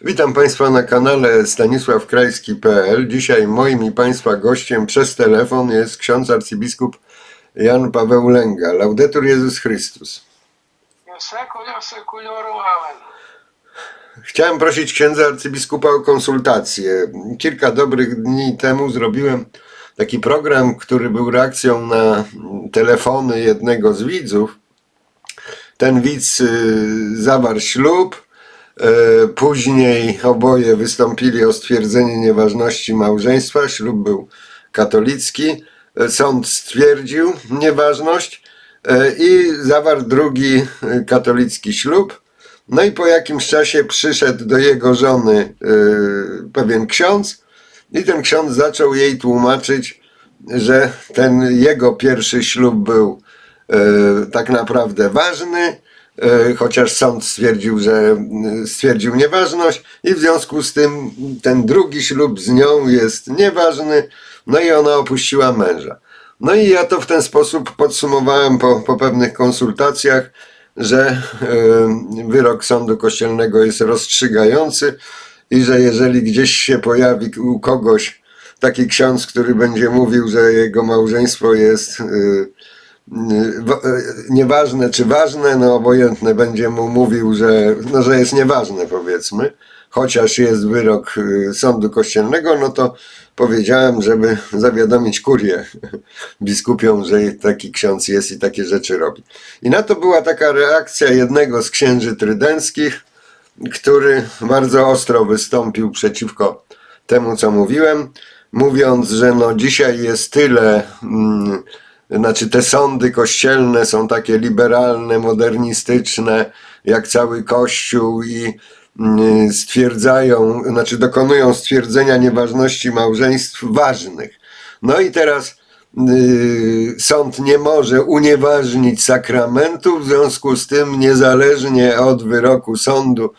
Witam Państwa na kanale stanisławkrajski.pl. Dzisiaj moim i Państwa gościem przez telefon jest ksiądz arcybiskup Jan Paweł Lęga. Laudetur Jezus Chrystus. Amen. Chciałem prosić księdza arcybiskupa o konsultację. Kilka dobrych dni temu zrobiłem taki program, który był reakcją na telefony jednego z widzów. Ten widz y, zawarł ślub, później oboje wystąpili o stwierdzenie nieważności małżeństwa. Ślub był katolicki. Y, Sąd stwierdził nieważność y, i zawarł drugi katolicki ślub. No i po jakimś czasie przyszedł do jego żony pewien ksiądz i ten ksiądz zaczął jej tłumaczyć, że ten jego pierwszy ślub był tak naprawdę ważny, chociaż sąd stwierdził, że y, stwierdził nieważność i w związku z tym ten drugi ślub z nią jest nieważny, no i ona opuściła męża. No i ja to w ten sposób podsumowałem po, po pewnych konsultacjach, że e, wyrok sądu kościelnego jest rozstrzygający i że jeżeli gdzieś się pojawi u kogoś taki ksiądz, który będzie mówił, że jego małżeństwo jest e, e, e, nieważne czy ważne, no obojętne będzie mu mówił, że, no, że jest nieważne powiedzmy, chociaż jest wyrok e, sądu kościelnego, no to powiedziałem, żeby zawiadomić kurię biskupią, że taki ksiądz jest i takie rzeczy robi. I na to była taka reakcja jednego z księży trydenckich, który bardzo ostro wystąpił przeciwko temu, co mówiłem, mówiąc, że no dzisiaj jest tyle, mm, znaczy te sądy kościelne są takie liberalne, modernistyczne, jak cały Kościół i mm, stwierdzają, znaczy dokonują stwierdzenia nieważności małżeństw ważnych. No i teraz y, sąd nie może unieważnić sakramentu, w związku z tym niezależnie od wyroku sądu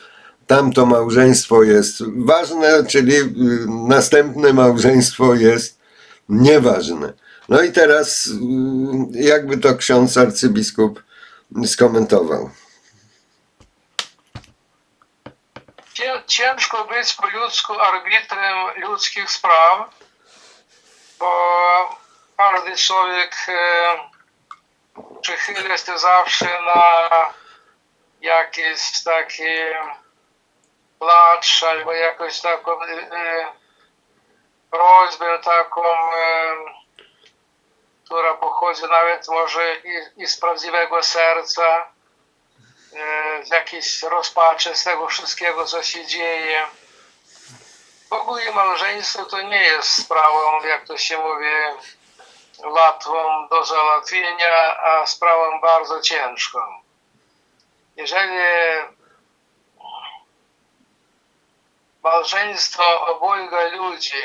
tamto małżeństwo jest ważne, czyli y, następne małżeństwo jest nieważne. No i teraz y, jakby to ksiądz arcybiskup skomentował. Cię- Ciężko być po ludzku arbitrem ludzkich spraw, bo każdy człowiek e, przychyla się zawsze na jakiś taki placz albo jakąś taką e, e, prośbę taką, która pochodzi nawet może i, i z prawdziwego serca. e, z jakiejś rozpaczy z tego wszystkiego, co się dzieje. W ogóle małżeństwo to nie jest sprawą, jak to się mówi, łatwą do załatwienia, a sprawą bardzo ciężką. Jeżeli małżeństwo obojga ludzi,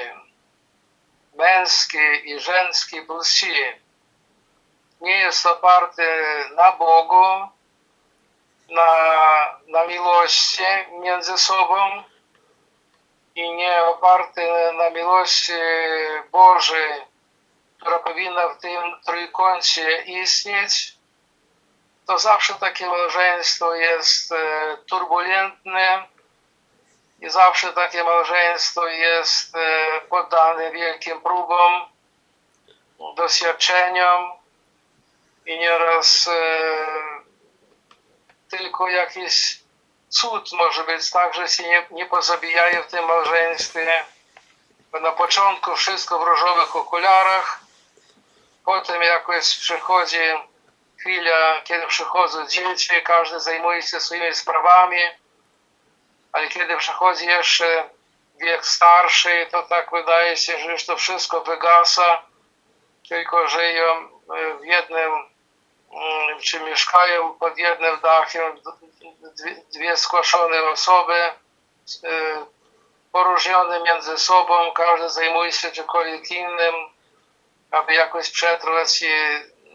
męski i żeński płci, nie jest oparte na Bogu, na, na miłości między sobą i nie oparte na miłości Bożej, która powinna w tym trójkącie istnieć, to zawsze takie małżeństwo jest e, turbulentne i zawsze takie małżeństwo jest e, poddane wielkim próbom, doświadczeniom i nieraz e, tylko jakiś cud może być tak, że się nie, nie w tym małżeństwie. Na początku wszystko w różowych okularach, potem jakoś przychodzi chwila, kiedy przychodzą dzieci, każdy zajmuje się swoimi sprawami, ale kiedy przychodzi jeszcze wiek starszy, to tak wydaje się, że już to wszystko wygasa, tylko żyją e, w jednym Mm, czy mieszkają pod jednym dachem dwie, zgłoszone osoby, y, poróżnione między sobą, każdy zajmuje się czymkolwiek innym, aby jakoś przetrwać i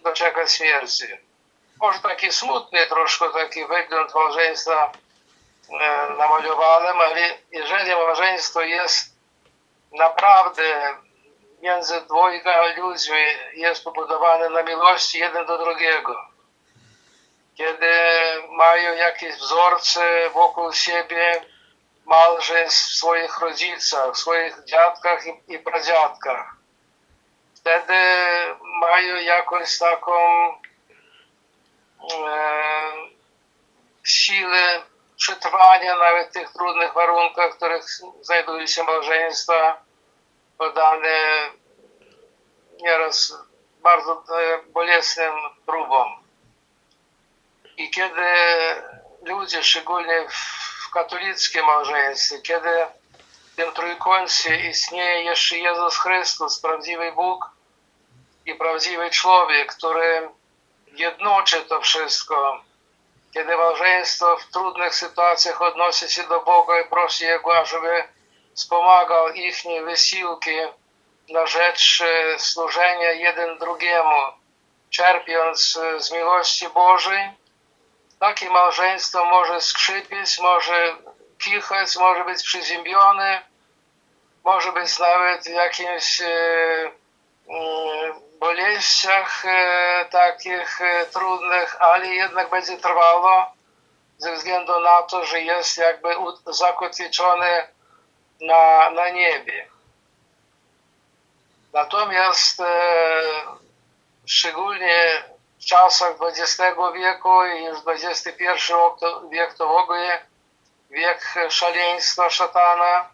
doczekać śmierci. Może taki smutny troszkę taki wygląd małżeństwa e, namalowałem, ale jeżeli małżeństwo jest naprawdę między dwojga ludźmi jest pobudowane na miłości jeden do drugiego. Kiedy mają jakieś wzorce wokół siebie, małżeństw w swoich rodzicach, w swoich dziadkach i, i pradziadkach. Wtedy mają jakąś taką e, siłę przetrwania nawet w tych trudnych warunkach, w których znajdują się małżeństwa podane nieraz bardzo e, bolesnym próbom. I kiedy ludzie, szczególnie w, katolickim małżeństwie, kiedy w tym trójkącie istnieje jeszcze Jezus Chrystus, prawdziwy Bóg i prawdziwy człowiek, który jednoczy to wszystko, kiedy małżeństwo w trudnych sytuacjach odnosi się do Boga i prosi Jego, żeby wspomagał ich wysiłki na rzecz e, służenia jeden drugiemu, czerpiąc e, z miłości Bożej, takie małżeństwo może skrzypieć, może kichać, może być przyziębione, może być nawet jakimś e, mm, boleściach e, takich e, trudnych, ale jednak będzie trwało ze względu na to, że jest jakby zakotwiczony na, na niebie. Natomiast e, szczególnie w czasach XX wieku i już XXI wiek to w ogóle wiek szaleństwa szatana,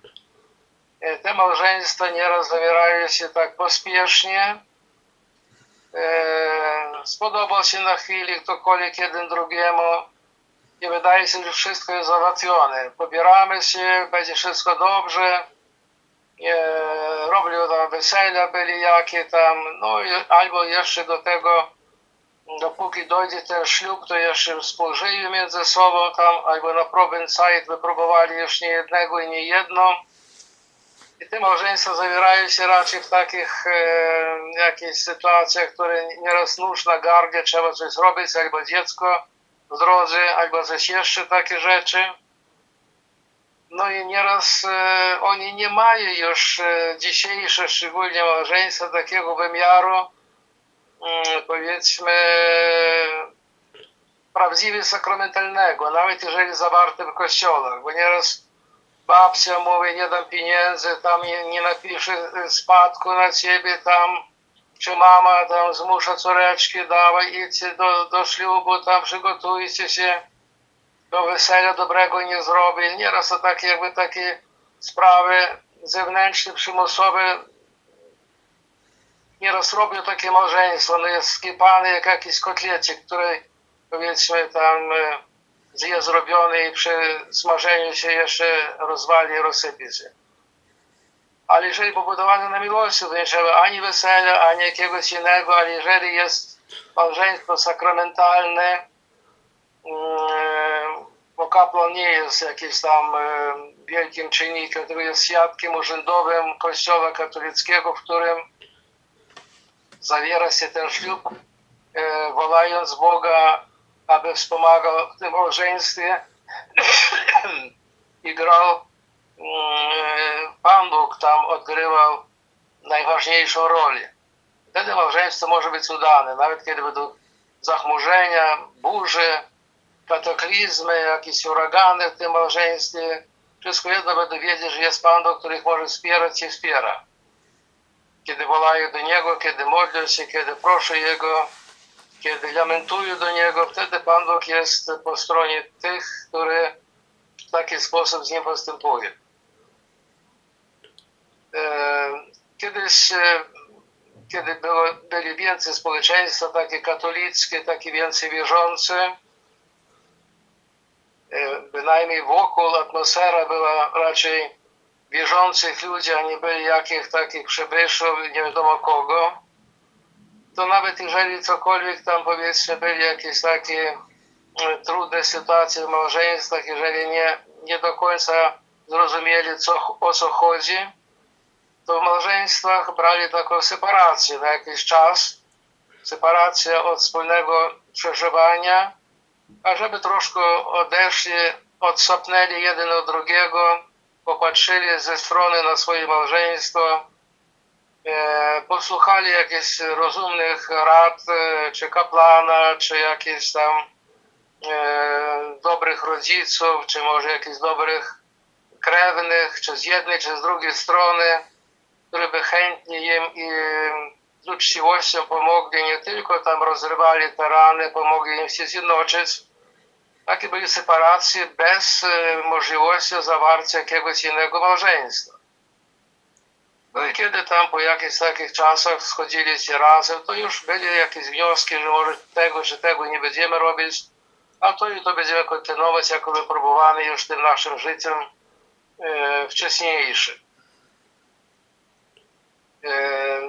te małżeństwa nieraz zawierają się tak pospiesznie. E, spodobał się na chwilę ktokolwiek jeden drugiemu i wydaje się, że wszystko jest załatwione. Pobieramy się, będzie wszystko dobrze. E, robią tam wesela byli jakie tam, no albo jeszcze do tego, dopóki dojdzie ten ślub, to jeszcze współżyją między sobą tam, albo na Zeit wypróbowali już nie jednego i nie jedną. I te małżeństwa zawierają się raczej w takich e, jakichś sytuacjach, które nieraz nóż na gardle, trzeba coś zrobić, albo dziecko w drodze, albo coś jeszcze takie rzeczy. No i nieraz e, oni nie mają już e, dzisiejsze, szczególnie małżeństwa, takiego wymiaru, mm, powiedzmy, prawdziwie sakramentalnego, nawet jeżeli zawarte w kościołach, bo nieraz babcia mówi, nie dam pieniędzy, tam nie, nie napiszę spadku na ciebie, tam, czy mama tam zmusza córeczki, dawaj, idźcie do, do ślubu, tam przygotujcie się, do wesela dobrego nie zrobi. Nieraz to takie jakby takie sprawy zewnętrzne, przymusowe, nieraz robią takie małżeństwo, no jest skipane jak jakiś kotlecik, który powiedzmy tam e, jest zrobiony i przy smażeniu się jeszcze rozwali rozsypie się. Ale jeżeli pobudowane na miłości, to nie trzeba ani wesela, ani jakiegoś innego, ale jeżeli jest małżeństwo sakramentalne, mm, bo kapłan nie jest jakimś tam e, wielkim czynnikiem, tylko jest świadkiem urzędowym Kościoła katolickiego, w którym zawiera się ten ślub, e, wołając Boga, aby wspomagał w tym małżeństwie i grał mm, Pan Bóg tam odgrywał najważniejszą rolę. Wtedy małżeństwo może być udane, nawet kiedy będą zachmurzenia, burze, kataklizmy, jakieś huragany w tym małżeństwie. Wszystko jedno będą wiedzieć, że jest Pan Bóg, który ich może wspierać i wspiera. Kiedy wołają do Niego, kiedy modlą się, kiedy proszą Jego, kiedy lamentują do Niego, wtedy Pan Bóg jest po stronie tych, które w taki sposób z Nim postępują. E, Kiedyś, e, kiedy było, byli więcej społeczeństwa, takie katolickie, takie więcej wierzące, e, bynajmniej wokół atmosfera była raczej wierzących ludzi, a nie byli jakich takich przybyszów, nie wiadomo kogo, to nawet jeżeli cokolwiek tam powiedzmy byli jakieś takie e, trudne sytuacje w małżeństwach, jeżeli nie, nie do końca zrozumieli co, o co chodzi, to w małżeństwach brali taką separację na jakiś czas, separację od wspólnego przeżywania, a żeby troszkę odeszli, odsapnęli jeden od drugiego, popatrzyli ze strony na swoje małżeństwo, posłuchali jakichś rozumnych rad, e, czy kaplana, czy jakichś tam e, dobrych rodziców, czy może jakichś dobrych krewnych, czy z jednej, czy z drugiej strony, które by chętnie im i z uczciwością pomogli, nie tylko tam rozrywali te rany, pomogli im się zjednoczyć, takie były separacje bez e, możliwości zawarcia jakiegoś innego małżeństwa. No i kiedy tam po jakichś takich czasach schodzili się razem, to już byli jakieś wnioski, że może tego czy tego nie będziemy robić, a to i to będziemy kontynuować jako wypróbowany już tym naszym życiem e, wcześniejszym. E,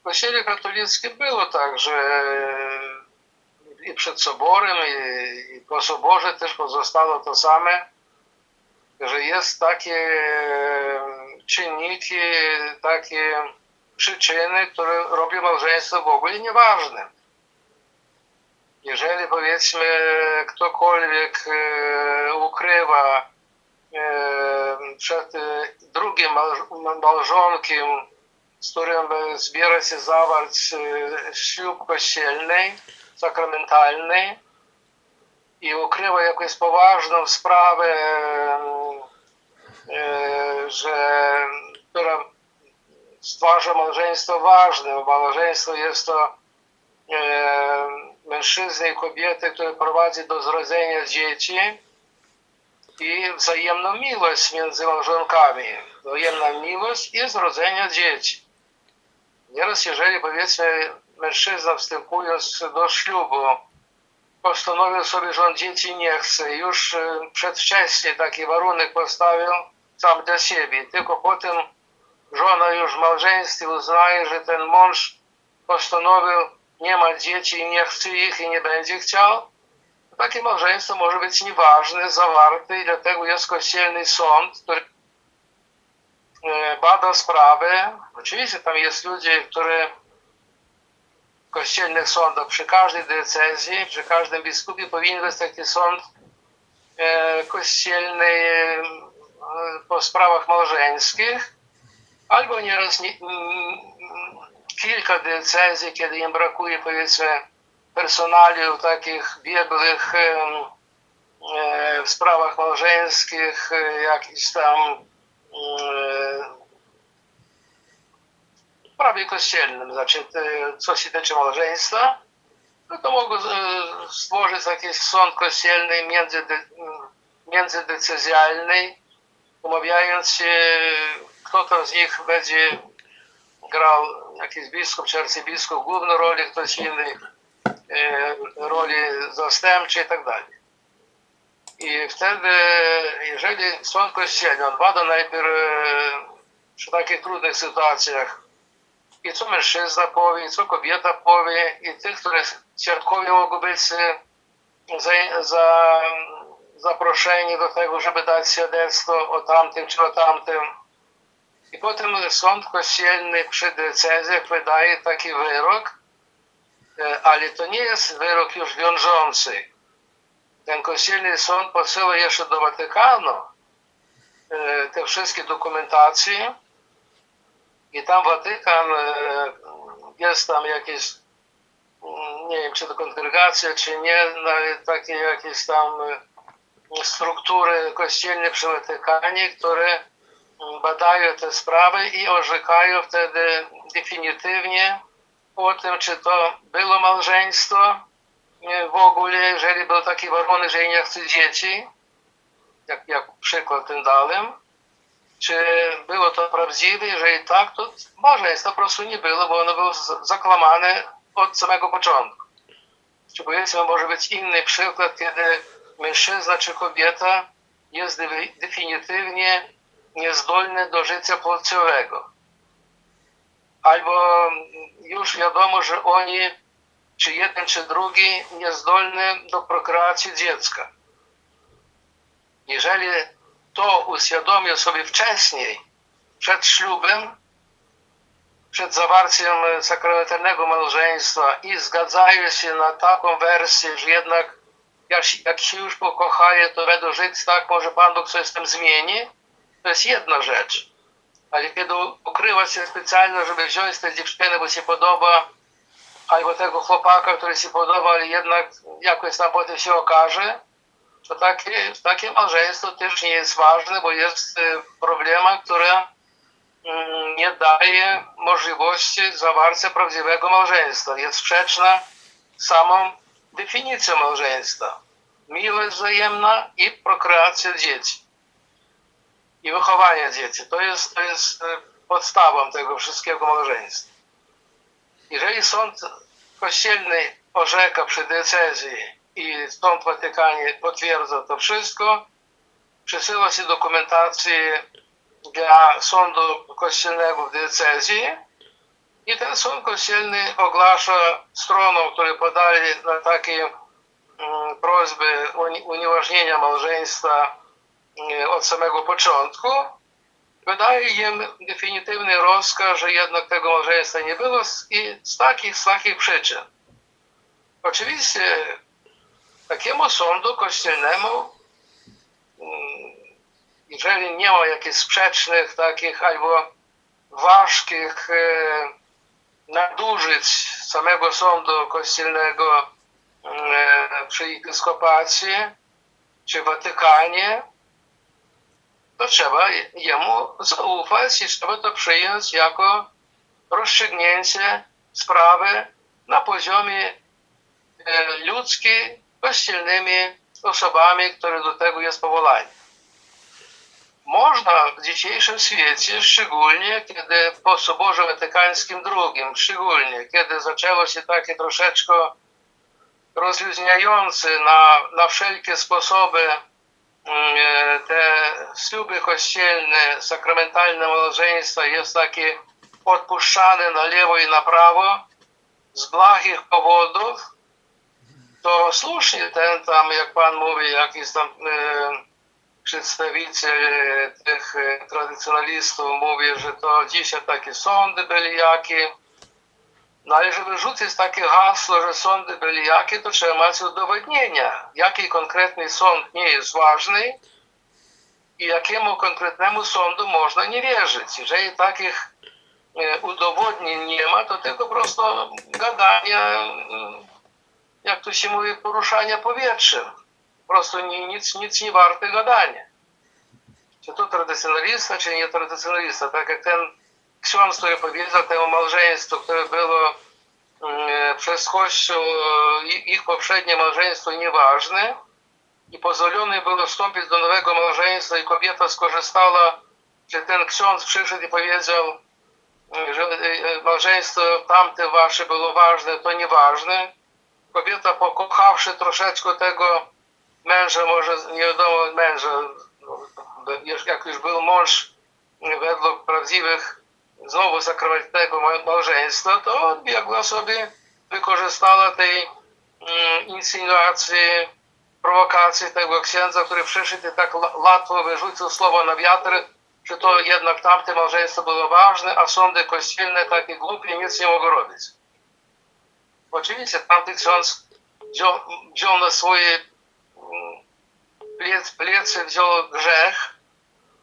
w Kościele katolickim było tak, że i przed soborem, i, i po soborze też pozostało to same, że jest takie e, czynniki, takie przyczyny, które robią małżeństwo w ogóle nieważne. Jeżeli powiedzmy ktokolwiek e, ukrywa e, przed e, drugim małżonkiem, z którym e, zbiera się zawarć e, ślub kościelny, sakramentalny i ukrywa jakąś poważną sprawę, e, że, która stwarza małżeństwo ważne. bo Małżeństwo jest to e, mężczyzny i kobiety, które prowadzi do zrodzenia dzieci i wzajemną miłość między małżonkami. Wzajemna miłość i zrodzenia dzieci. Nieraz, jeżeli powiedzmy mężczyzna wstępując do ślubu postanowił sobie, że on dzieci nie chce, już e, przedwcześnie taki warunek postawił sam dla siebie, tylko potem żona już w małżeństwie uznaje, że ten mąż postanowił nie ma dzieci i nie chce ich i nie będzie chciał, takie małżeństwo może być nieważne, zawarte i dlatego jest kościelny sąd, który e, bada sprawę. Oczywiście tam jest ludzie, które w kościelnych sądach przy każdej decyzji, przy każdym biskupie powinien być taki sąd e, kościelny po sprawach małżeńskich, albo nieraz nie, mm, kilka decyzji, kiedy im brakuje powiedzmy personaliów takich biegłych e, w sprawach małżeńskich, e, jakichś tam e, w prawie kościelnym, znaczy co się tyczy małżeństwa, no to mogą stworzyć jakiś sąd kościelny między, umawiając się, kto to z nich będzie grał, jakiś biskup czy arcybiskup główną rolę, ktoś inny e, roli zastępczej i tak dalej. I wtedy, jeżeli sąd kościelny, on bada najpierw e, przy takich trudnych sytuacjach i co mężczyzna powie, i co kobieta powie, i tych, które świadkowie mogą być e, za, za, zaproszeni do tego, żeby dać świadectwo o tamtym czy o tamtym. I potem sąd kościelny przy decyzjach wydaje taki wyrok, e, ale to nie jest wyrok już wiążący. Ten kościelny sąd posyła jeszcze do Watykanu e, te wszystkie dokumentacje i tam Watykan e, jest tam jakieś nie wiem, czy to kongregacja, czy nie, no, takie jakieś tam struktury kościelne przy Watykanie, które mm, badają te sprawy i orzekają wtedy definitywnie o tym, czy to było małżeństwo w ogóle, jeżeli był taki warunek, że nie chce dzieci, jak, jak przykład tym dałem, czy było to prawdziwe, jeżeli tak, to małżeństwa po prostu nie było, bo ono było z- zakłamane od samego początku. Czy powiedzmy, może być inny przykład, kiedy mężczyzna czy kobieta jest de- definitywnie niezdolny do życia płciowego. Albo już wiadomo, że oni, czy jeden, czy drugi, niezdolny do prokreacji dziecka. Jeżeli to uświadomił sobie wcześniej, przed ślubem, przed zawarciem sakramentalnego małżeństwa i zgadzają się na taką wersję, że jednak jak, się- już pokochają, to będą żyć tak, może Pan Bóg coś z tym zmieni, to jest jedna rzecz. Ale kiedy ukrywa się specjalnie, żeby wziąć tę dziewczynę, bo się podoba, albo tego chłopaka, który się podoba, ale jednak jakoś tam potem się okaże, to takie, takie małżeństwo też nie jest ważne, bo jest e, problema, która mm, nie daje możliwości zawarcia prawdziwego małżeństwa. Jest sprzeczna samą definicją małżeństwa. Miłość wzajemna i prokreacja dzieci. I wychowanie dzieci. To jest, to jest e, podstawą tego wszystkiego małżeństwa. Jeżeli sąd kościelny orzeka przy decyzji i sąd Watykanie potwierdza to wszystko, przesyła się dokumentację dla sądu kościelnego w decyzji i ten sąd kościelny ogłasza stronom, które podali na takie mm, prośby uni- unieważnienia małżeństwa mm, od samego początku, wydaje im definitywny rozkaz, że jednak tego małżeństwa nie było i z takich, z takich przyczyn. Oczywiście takiemu sądu kościelnemu, mm, jeżeli nie ma jakichś sprzecznych takich albo ważkich e, nadużyć samego sądu kościelnego e, przy episkopacie czy Watykanie, to trzeba jemu zaufać i trzeba to przyjąć jako rozstrzygnięcie sprawy na poziomie e, ludzkim, kościelnymi osobami, które do tego jest powołani. Można w dzisiejszym świecie, szczególnie kiedy po Soborze Watykańskim II, szczególnie kiedy zaczęło się takie troszeczkę rozluźniające na, na wszelkie sposoby mm, te śluby kościelne, sakramentalne małżeństwa jest takie odpuszczane na lewo i na prawo z blagich powodów, to słusznie ten tam, jak pan mówi, jakiś tam e, przedstawiciel e, tych e, tradycjonalistów mówi, że to dzisiaj takie sądy byli jakie. No ale żeby rzucić takie hasło, że sądy byli jakie, to trzeba mieć udowodnienia, jaki konkretny sąd nie jest ważny i jakiemu konkretnemu sądu można nie wierzyć. Jeżeli takich e, udowodnień nie ma, to tylko po prostu gadania, e, jak to się mówi, poruszania powietrzem. Po prostu ni- nic, nic nie warte gadania. Czy to tradycjonalista, czy nie tradycjonalista. Tak jak ten ksiądz, który powiedział temu małżeństwu, które było mm, przez Kościół, ich poprzednie małżeństwo nieważne i pozwolone było wstąpić do nowego małżeństwa i kobieta skorzystała, że ten ksiądz przyszedł i powiedział, mm, że e, e, małżeństwo tamte wasze było ważne, to nieważne. Kobieta pokochawszy troszeczkę tego męża, może nie wiadomo męża, no, już- jak już był mąż według prawdziwych znowu sakramentalnego ma- małżeństwa, to biegła sobie, wykorzystała tej mm, insynuacji, prowokacji tego księdza, który przyszedł i tak łatwo wyrzucił słowo na wiatr, że to jednak tamte małżeństwo było ważne, a sądy kościelne takie głupie nic nie mogą robić. Oczywiście tamty ksiądz wziął, wziął na swoje plecy wziął grzech,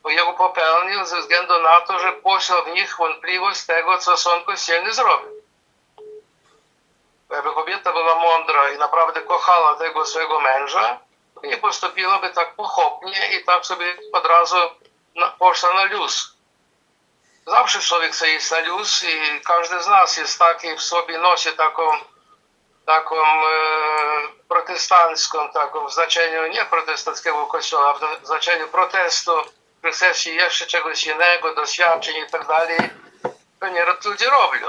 bo jego popełnił ze względu na to, że posiał w nich wątpliwość tego, co sąd kościelny zrobił. Jakby kobieta była mądra i naprawdę kochała tego swojego męża, nie postąpiłaby tak pochopnie i tak sobie od razu na, poszła na luz. Zawsze człowiek chce iść na luz i każdy z nas jest taki w sobie, nosi taką taką e, taką w znaczeniu nie protestanckiego kościoła, a w znaczeniu protestu, chce jeszcze czegoś innego, doświadczeń i tak dalej, to nieraz ludzie robią.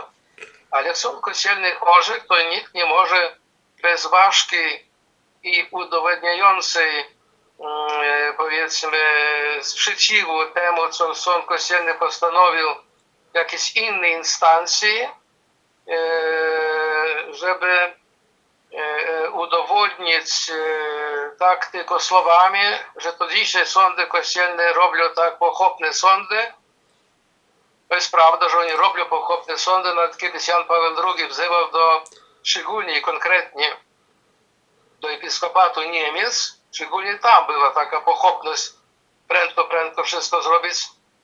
Ale sąd kościelny orzekł, to nikt nie może bez ważkiej i udowodniającej mm, e, powiedzmy sprzeciwu temu, co sąd kościelny postanowił w jakiejś innej instancji, e, żeby e, udowodnić e, tak tylko słowami, że to dzisiaj sądy kościelne robią tak pochopne sądy. To jest prawda, że oni robią pochopne sądy, nawet kiedyś Jan Paweł II wzywał do, szczególnie i konkretnie do episkopatu Niemiec, szczególnie tam była taka pochopność, prędko, prędko wszystko zrobić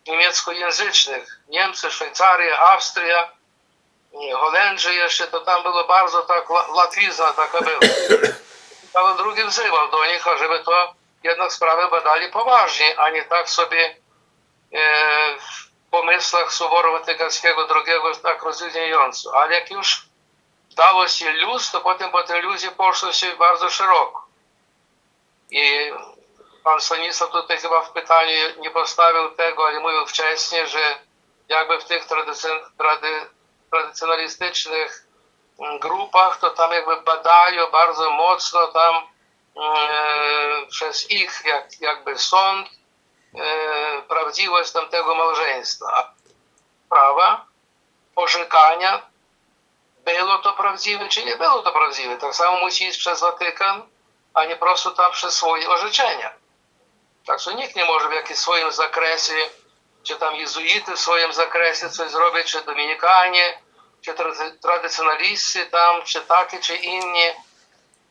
niemieckojęzycznych. Niemcy, Szwajcaria, Austria, Holendrzy jeszcze, to tam było bardzo tak, łatwizna taka była. ale drugi wzywał do nich, ażeby to jednak sprawę badali poważnie, a nie tak sobie e, w pomysłach Suworowa Tygarskiego drugiego tak rozluźniająco. Ale jak już dało się luz, to potem po tej luzie poszło się bardzo szeroko. I pan Stanisław tutaj chyba w pytaniu nie postawił tego, ale mówił wcześniej, że jakby w tych tradycjon, trady, tradycjonalistycznych mm, grupach, to tam jakby badają bardzo mocno tam e, przez ich jak, jakby sąd e, prawdziwość tamtego małżeństwa. Prawa, orzekania, było to prawdziwe, czy nie było to prawdziwe. Tak samo musi iść przez Watykan, a nie prostu tam przez swoje orzeczenia. Tak że nikt nie może w jakimś swoim zakresie, czy tam jezuity w swoim zakresie coś zrobić, czy dominikanie, czy trady- tradycjonaliści tam, czy takie, czy inni.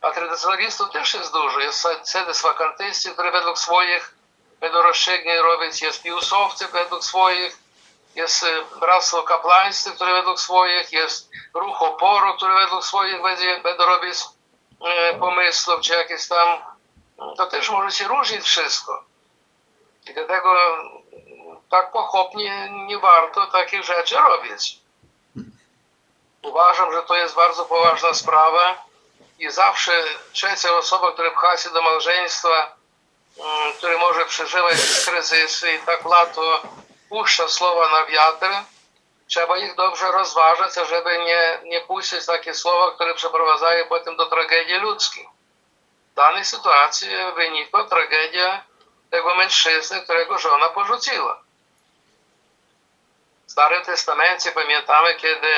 A tradycjonalistów też jest dużo. Jest sedes wakantyści, które według swoich będą rozstrzygnień robić, jest piłsowcy według swoich, jest e, Bractwo Kapłańskie, które według swoich, jest Ruch Oporu, który według swoich będą robić e, pomysłów, czy jakieś tam, to też może się różnić wszystko. Dlatego tak pochopnie nie warto takich rzeczy robić. Uważam, że to jest bardzo poważna sprawa i zawsze trzecia osoba, która pcha się do małżeństwa, mm, który może przeżywać kryzysy i tak łatwo puszcza słowa na wiatr, trzeba ich dobrze rozważyć, żeby nie, nie puścić takie słowa, które przeprowadzają potem do tragedii ludzkiej. W danej sytuacji wynikła tragedia tego mężczyzny, którego żona porzuciła. W Starym Testamencie pamiętamy, kiedy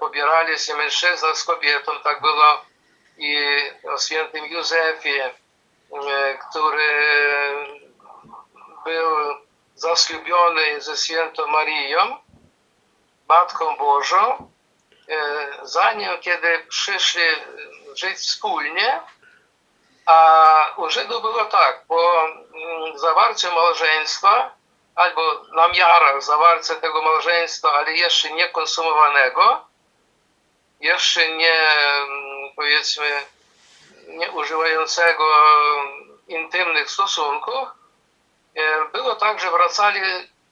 pobierali się mężczyzna z kobietą, tak było i o świętym Józefie, e, który był zaślubiony ze świętą Marią, Matką Bożą, e, zanim kiedy przyszli żyć wspólnie, a u Żydów było tak, po mm, zawarciu małżeństwa, albo na miarach zawarcia tego małżeństwa, ale jeszcze nie konsumowanego, jeszcze nie, mm, powiedzmy, nie używającego intymnych stosunków, e, było tak, że wracali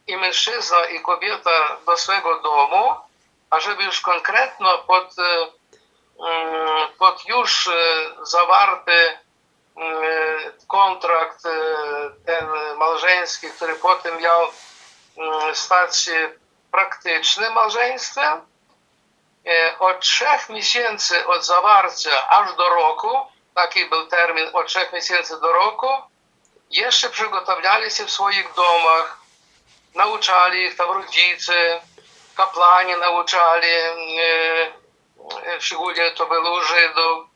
i mężczyzna, i kobieta do swego domu, a żeby już konkretno pod, e, mm, pod już e, zawarty kontrakt e, ten małżeński, który potem miał mm, stać się praktycznym małżeństwem, e, od trzech miesięcy od zawarcia aż do roku, taki był termin od trzech miesięcy do roku, jeszcze przygotowali się w swoich domach, nauczali ich tam rodzice, kapłani nauczali, szczególnie to było Żydów,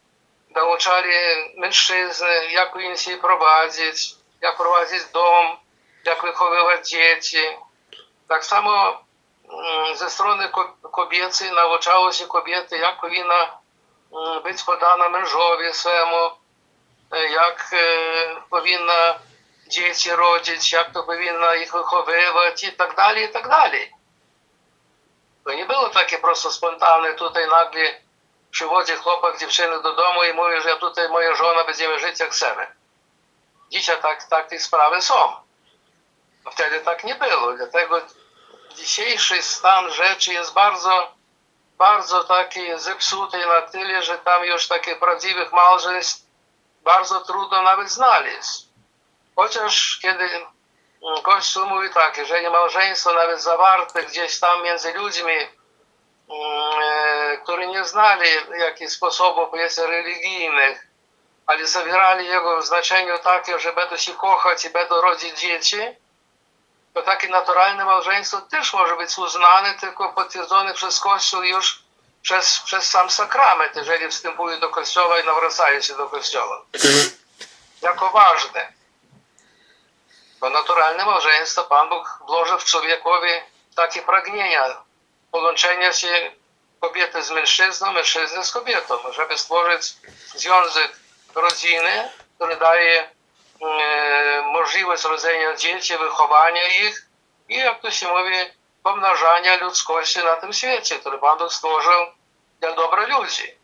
nauczali mężczyzny, jak powinien się prowadzić, jak prowadzić dom, jak wychowywać dzieci. Tak samo mm, ze strony ko- kobiecej nauczało się kobiety, jak powinna mm, być podana mężowi swemu, e, jak e, powinna dzieci rodzić, jak to powinna ich wychowywać i tak dalej, i tak dalej. To nie przywodzi chłopak dziewczyny do domu i mówi, że tutaj moja żona będziemy żyć jak chcemy. Dzisiaj tak, tak te sprawy są. A wtedy tak nie było, dlatego dzisiejszy stan rzeczy jest bardzo, bardzo taki zepsuty na tyle, że tam już takich prawdziwych małżeństw bardzo trudno nawet znaleźć. Chociaż kiedy mm, Kościół mówi tak, jeżeli małżeństwo nawet zawarte gdzieś tam między ludźmi, mm, którzy nie znali jakichś sposobów powiedzmy religijnych, ale zawierali jego w znaczeniu takie, że będą się kochać i będą rodzić dzieci, to takie naturalne małżeństwo też może być uznane, tylko potwierdzone przez Kościół już przez, przez sam sakrament, jeżeli wstępują do Kościoła i nawracają się do Kościoła. Jako ważne. Bo naturalne małżeństwo Pan Bóg włożył w człowiekowi takie pragnienia połączenia się kobiety z mężczyzną, mężczyzny z kobietą, żeby stworzyć związek rodziny, który daje e, możliwość rodzenia dzieci, wychowania ich i jak to się mówi, pomnażania ludzkości na tym świecie, który Pan stworzył dla dobra ludzi.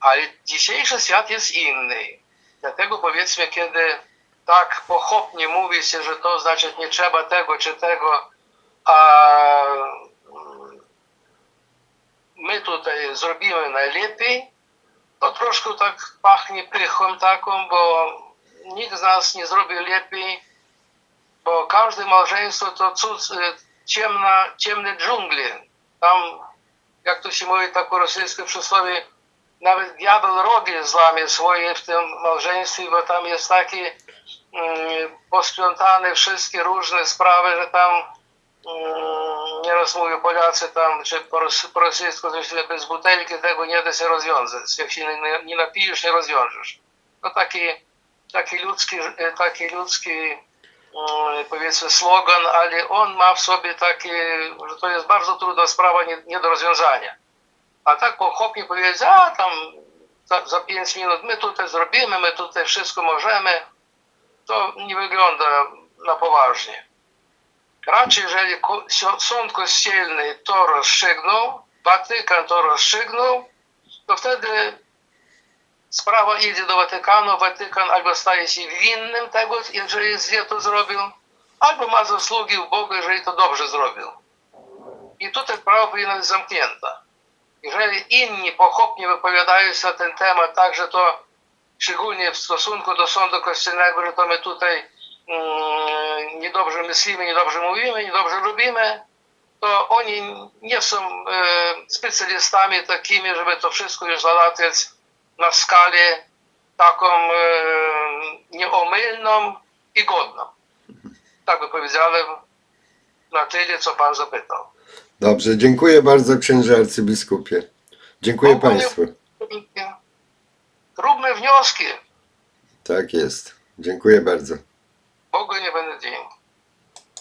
Ale dzisiejszy świat jest inny. Dlatego powiedzmy, kiedy tak pochopnie mówi się, że to znaczy nie trzeba tego czy tego, a mm, my tutaj zrobimy najlepiej, to troszkę tak pachnie pychą taką, bo nikt z nas nie zrobi lepiej, bo każde małżeństwo to cud, e, ciemna, ciemne dżungli. Tam, jak to się mówi tak po rosyjsku przysłowie, nawet diabeł rogi złamie swoje w tym małżeństwie, bo tam jest takie mm, posprzątane wszystkie różne sprawy, że tam mm, nieraz mówią Polacy tam, czy po, po rosyjsku, się bez butelki tego nie da się rozwiązać. Jak się nie, nie napijesz, nie rozwiążesz. To taki, taki ludzki, taki ludzki mm, powiedzmy slogan, ale on ma w sobie takie, że to jest bardzo trudna sprawa nie, nie do rozwiązania. A tak pochopnie powiedzieć, a tam za, za 5 minut my tutaj zrobimy, my tutaj wszystko możemy, to nie wygląda na poważnie. Sio- sąd kościelny to rozstrzygnął, Watykan to rozstrzygnął, to wtedy sprawa idzie do Watykanu, Watykan albo staje się winnym tego, jeżeli źle to zrobił, albo ma zasługi u Boga, jeżeli to dobrze zrobił. I tutaj sprawa powinna być zamknięta. Jeżeli inni pochopnie wypowiadają się na ten temat, także to szczególnie w stosunku do tutaj mm, niedobrze myślimy, niedobrze mówimy, niedobrze robimy, to oni nie są e, specjalistami takimi, żeby to wszystko już załatwiać na skalę taką e, nieomylną i godną. Tak by powiedziałem na tyle, co pan zapytał. Dobrze, dziękuję bardzo księże arcybiskupie. Dziękuję Państwu. Róbmy wnioski. Tak jest. Dziękuję bardzo w ogóle nie będę zdjęty.